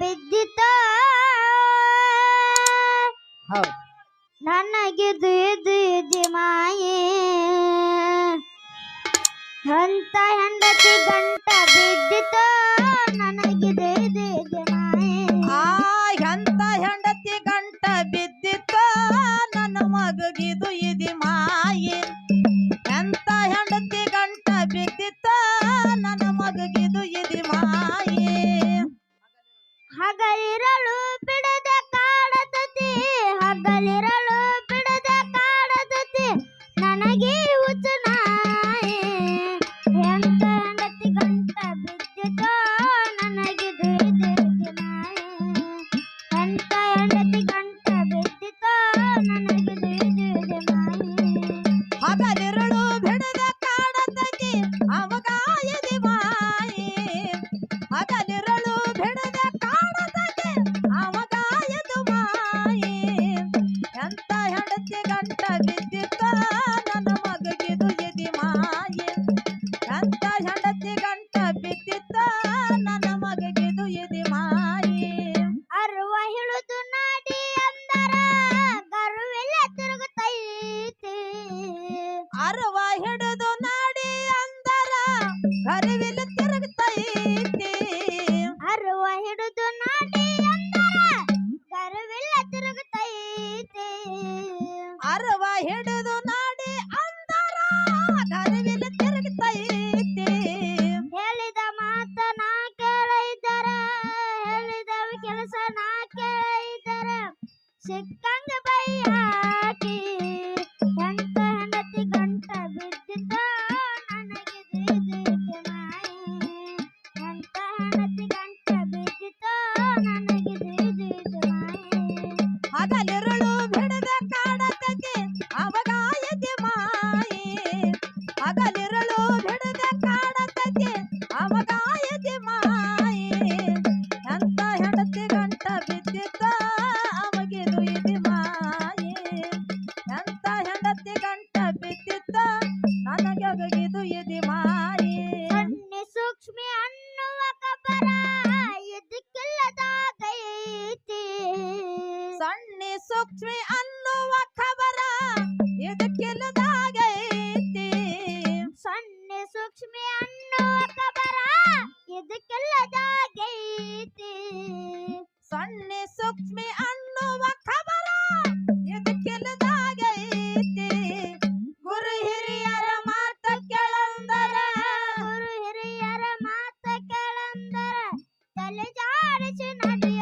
ಬಿದ್ದಿತೋ ನನಗೆ ನನಗಿದು ಇದು ಇದು ಮಾಯೆ. ಹಂತ ಹೆಂಡತಿ ಗಂಟ ಬಿದ್ದಿತೋ ನನಗಿದು ಇದು ಮಾಯೆ. ಆ ಎಂತ ಹೆಂಡತಿ ಗಂಟ 谁干的不一样 ಲಕ್ಷ್ಮಿ ಅನ್ನುವ ಖಬರ ಇದಕ್ಕಿಲ್ಲದಾಗೈತಿ ಸಣ್ಣ ಸೂಕ್ಷ್ಮಿ ಅನ್ನುವ ಖಬರ ಇದಕ್ಕಿಲ್ಲದಾಗೈತಿ ಸಣ್ಣ ಸೂಕ್ಷ್ಮಿ ಅನ್ನುವ ಖಬರ ಇದಕ್ಕಿಲ್ಲದಾಗೈತಿ ಗುರು ಹಿರಿಯರ ಮಾತ ಕೇಳಂದರ ಗುರು ಹಿರಿಯರ ಮಾತ ಕೇಳಂದರ ತಲೆ ಜಾಡಿಸಿ ನಡೆಯ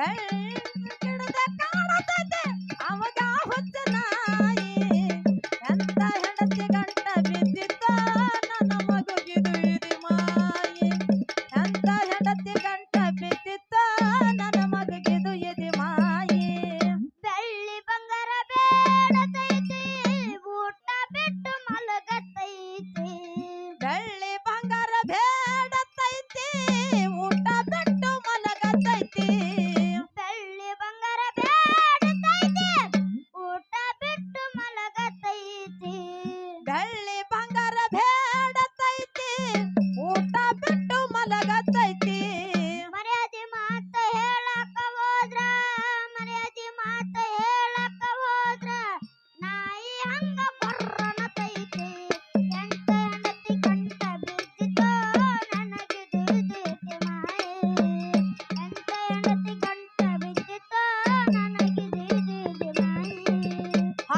Okay.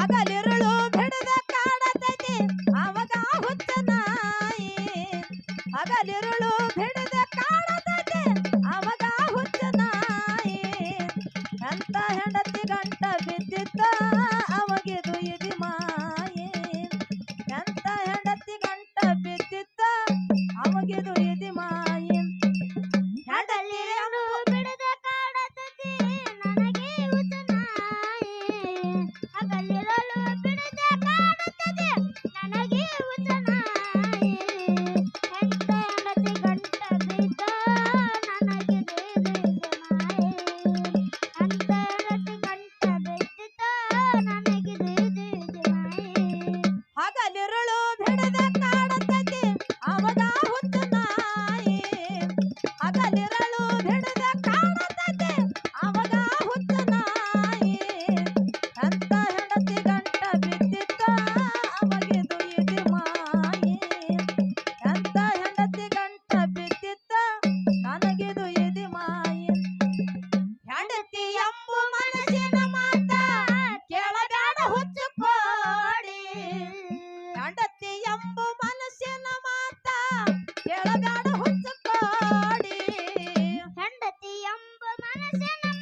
ಹಗಲಿರುಳು ಬಿಡದ ಕಾಡತೈತಿ ಅವಾಗ ಹುಚ್ಚ ನಾಯಿ. ಹಗಲಿರುಳು ಬಿಡದ ಕಾಡತೈತಿ ಅವಾಗ ಹುಚ್ಚ ನಾಯಿ. ಎಂತ ಹೆಂಡತಿ ಗಂಟ ಬಿದ್ದಿತ್ತ Santa.